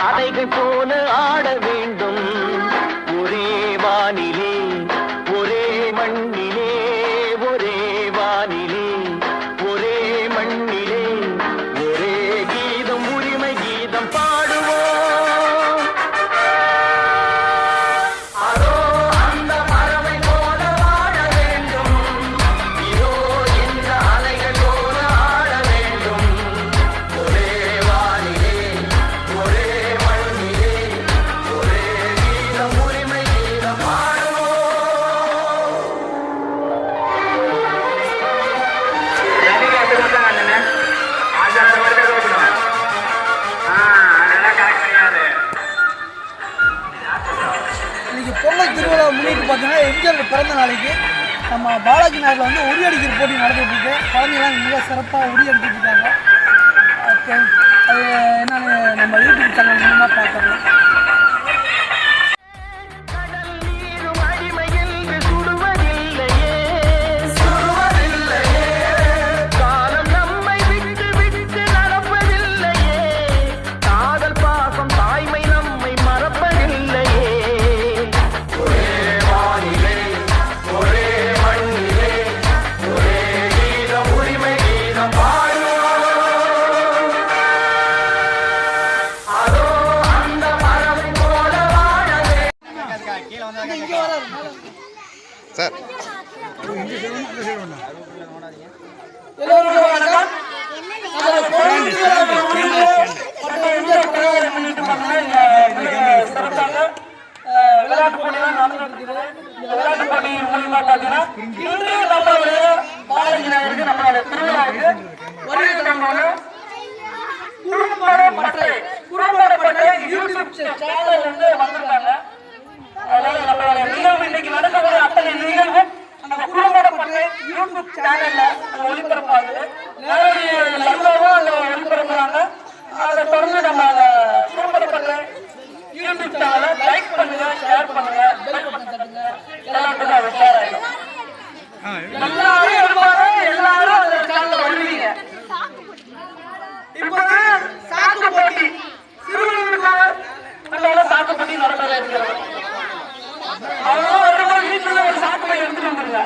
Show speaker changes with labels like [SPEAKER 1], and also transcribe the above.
[SPEAKER 1] அலைகள் போல ஆட வேண்டும். ஒரே வானில்
[SPEAKER 2] இன்னைக்கு பொங்கல் திருவிழா முன்னிட்டு பார்த்தீங்கன்னா எம்ஜிஆர் பிறந்த நாளைக்கு நம்ம பாலாஜி நகரில் வந்து உரியடிக்கிற போட்டி நடந்துகிட்டு இருக்கு. குழந்தைலாம் மிக சிறப்பாக உரியடிச்சிட்டு இருக்காங்க. அது என்னன்னு நம்ம யூடியூப் சேனல் மூலமாக பார்க்கலாம். விளையாட்டு போட்டியெல்லாம் நடந்துருக்குது இந்த விளையாட்டு போட்டி மூலியமா பாத்தீங்கன்னா இன்று நம்மளுடைய பாலாஜி நகருக்கு நம்மளுடைய திருவிழாவுக்கு ஒரே தமிழ் தொடர்ந்து நம்ம குறும்படம் பண்ண யூடியூப்ல லைக் பண்ணுங்க ஷேர் பண்ணுங்க எல்லாருக்கும் ஷேர் ஆயிடும். எல்லாரும் இருப்பாரு எல்லாரும் வருவீங்க. இப்போது சாக்கு போட்டி சிறுவர்களுக்காக சாக்கு போட்டி நடந்தா இருக்கிறோம் அவங்க வரும்போது வீட்டுல ஒரு சாக்கு போய் எடுத்துட்டு வந்துருங்க.